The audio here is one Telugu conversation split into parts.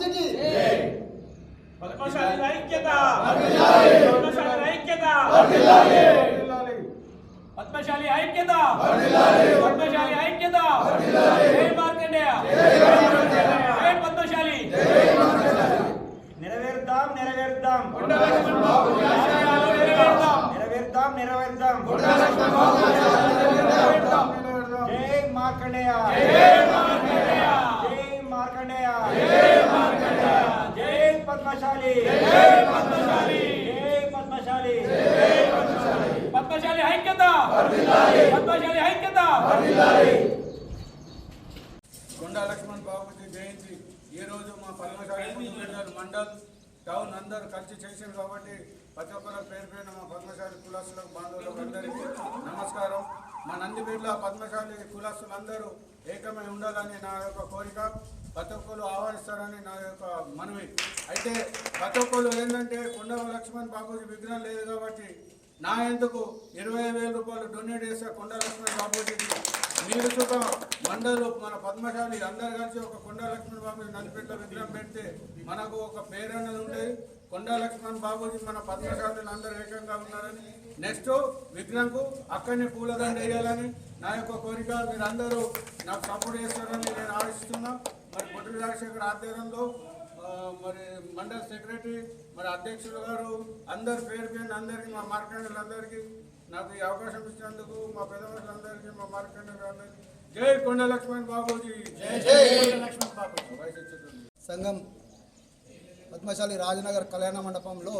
బాపూజీకి పద్మశాలి ఐక్యత పద్మశాలి ఐక్యత పద్మశాలి ఐక్యత పద్మశాలి ఐక్యత జై మార్కండేయ జై పద్మశాలి నెరవేరుద్దాం నెరవేరుద్దాం ఆశయాలు నెరవేరుదాం. నెరవేరుద్దాం నెరవేరుద్దాం జై మార్కండేయ. జై మార్కండేయ. జై మార్కండేయ. జై పద్మశాలి. పద్మశాలి. పద్మశాలి ఐక్యత. పద్మశాలి ఐక్యత. కొండా లక్ష్మణ్ బాబుజీ జయంతి ఈ రోజు మా పద్మశాలి మండల్ టౌన్ అందరూ కలిసి చేశారు కాబట్టి ప్రతి ఒక్కరు పేరు పేరున మా పద్మశాలి కులాసులకు బాంధవులకు అందరికీ నమస్కారం. మా నందిపేటలో పద్మశాలి కులాసులందరూ ఏకమై ఉండాలని నా యొక్క కోరిక. ప్రతి ఒక్కరు ఆహ్వానిస్తారని నా యొక్క మనవి. అయితే ప్రతి ఒక్కరు ఏంటంటే కొండ లక్ష్మణ్ బాబూజీ విగ్రహం లేదు కాబట్టి నా ఎందుకు ఇరవై వేల రూపాయలు డొనేట్ చేసే కొండ లక్ష్మణ్ బాబూజీకి మీరు సుఖ మండలు మన పద్మశాలి అందరు కలిసి ఒక కొండ లక్ష్మణ్ బాబూజీ నందిపేట విగ్రహం పెడితే మనకు ఒక పేరు అనేది ఉండేది కొండ లక్ష్మణ్ బాబూజీ మన పద్మశాలీలు అందరూ ఏకంగా ఉన్నారని. నెక్స్ట్ విగ్రహంకు అక్కడనే పూలదండ వేయాలని నా యొక్క కోరిక. మీరు అందరూ నాకు సపోర్ట్ చేస్తారని నేను ఆశిస్తున్నా. పొట్టి రాజశేఖర్ ఆధ్వర్యంలో మరి మండల సెక్రటరీ మరి అధ్యక్షులు గారు అందరు పేరు పేరు అందరికీ మా మార్కెండర్లందరికీ నాకు ఈ అవకాశం ఇచ్చినందుకు మా పెద్దవాళ్ళందరికీ మా మార్కెండర్ అందరికీ జై కొండ లక్ష్మణ్ బాబుజీ. జై లక్ష్మణ్ బాబుజీ. సంఘం పద్మశాలి రాజనగర్ కళ్యాణ మండపంలో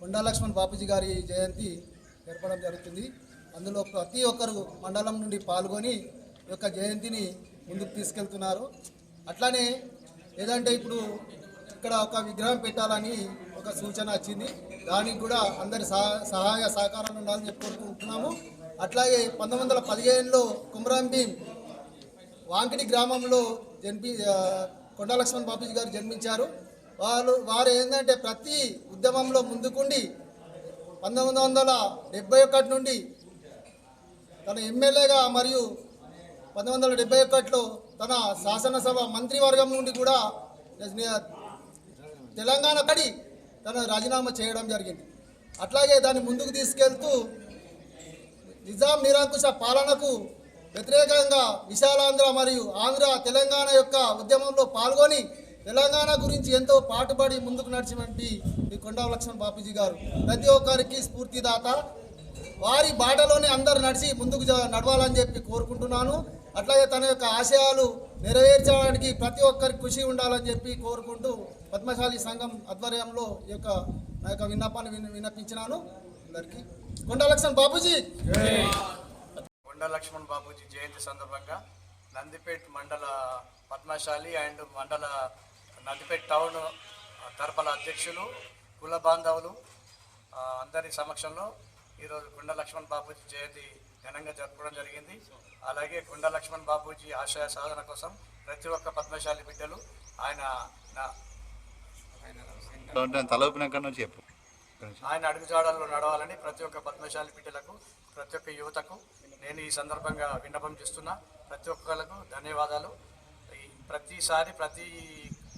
కొండా లక్ష్మణ్ బాపూజీ గారి జయంతి జరపడం జరుగుతుంది. అందులో ప్రతి ఒక్కరు మండలం నుండి పాల్గొని ఈ యొక్క జయంతిని ముందుకు తీసుకెళ్తున్నారు. అట్లానే ఏదంటే ఇప్పుడు ఇక్కడ ఒక విగ్రహం పెట్టాలని ఒక సూచన వచ్చింది. దానికి కూడా అందరి సహాయ సహకారాలు ఉండాలని చెప్పి కోరుకుంటున్నాము అట్లాగే పంతొమ్మిది వందల పదిహేనులో కుమరాం భీం వాంకిటి గ్రామంలో జన్మి కొండలక్ష్మణ్ బాపూజీ గారు జన్మించారు. వాళ్ళు వారు ఏంటంటే ప్రతి ఉద్యమంలో ముందుకుండి పంతొమ్మిది వందల డెబ్బై ఒకటి నుండి తన ఎమ్మెల్యేగా మరియు పంతొమ్మిది వందల డెబ్బై ఒకటిలో తన శాసనసభ మంత్రివర్గం నుండి కూడా తెలంగాణ కడి తన రాజీనామా చేయడం జరిగింది. అట్లాగే దాన్ని ముందుకు తీసుకెళ్తూ నిజాం నిరంకుశ పాలనకు వ్యతిరేకంగా విశాలాంధ్ర మరియు ఆంధ్ర తెలంగాణ యొక్క ఉద్యమంలో పాల్గొని తెలంగాణ గురించి ఎంతో పాటుపడి ముందుకు నడిచినటువంటి ఈ కొండా లక్ష్మణ్ బాపూజీ గారు. ప్రతి ఒక్కరికి స్ఫూర్తిదాత. వారి బాటలోనే అందరు నడిచి ముందుకు జ- నడవాలని చెప్పి కోరుకుంటున్నాను. అట్లాగే తన యొక్క ఆశయాలు నెరవేర్చడానికి ప్రతి ఒక్కరికి కృషి ఉండాలని చెప్పి కోరుకుంటూ పద్మశాలి సంఘం ఆధ్వర్యంలో ఈ యొక్క నా యొక్క విన్నపాన్ని విన విన్నపించినాను అందరికీ. గుండలక్ష్మణ్ లక్ష్మణ్ బాపూజీ! కొండ లక్ష్మణ్ బాబూజీ జయంతి సందర్భంగా నందిపేట్ మండల పద్మశాలి అండ్ మండల నందిపేట్ టౌన్ తరపుల అధ్యక్షులు కుల బాంధవులు అందరి సమక్షంలో ఈరోజు కొండ లక్ష్మణ్ బాబూజీ జయంతి ఘనంగా జరుపుకోవడం జరిగింది. అలాగే కొండ లక్ష్మణ్ బాబూజీ ఆశయ సాధన కోసం ప్రతి ఒక్క పద్మశాలి బిడ్డలు ఆయన చెప్పు. ఆయన అడుగుజాడల్లో నడవాలని ప్రతి ఒక్క పద్మశాలి బిడ్డలకు ప్రతి ఒక్క యువతకు నేను ఈ సందర్భంగా విన్నపం చేస్తున్నా. ప్రతి ఒక్కరికి ధన్యవాదాలు. ప్రతిసారి ప్రతి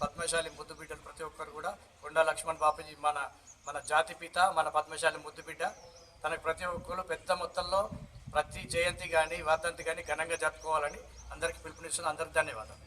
పద్మశాలి ముద్దు బిడ్డలు ప్రతి ఒక్కరు కూడా కొండా లక్ష్మణ్ బాపూజీ మన మన జాతి పిత మన పద్మశాలి ముద్దు బిడ్డ. తనకు ప్రతి ఒక్కరు పెద్ద మొత్తంలో ప్రతి జయంతి కానీ వాతంతి కానీ ఘనంగా జరుపుకోవాలని అందరికీ పిలుపునిస్తున్న అందరికి ధన్యవాదాలు.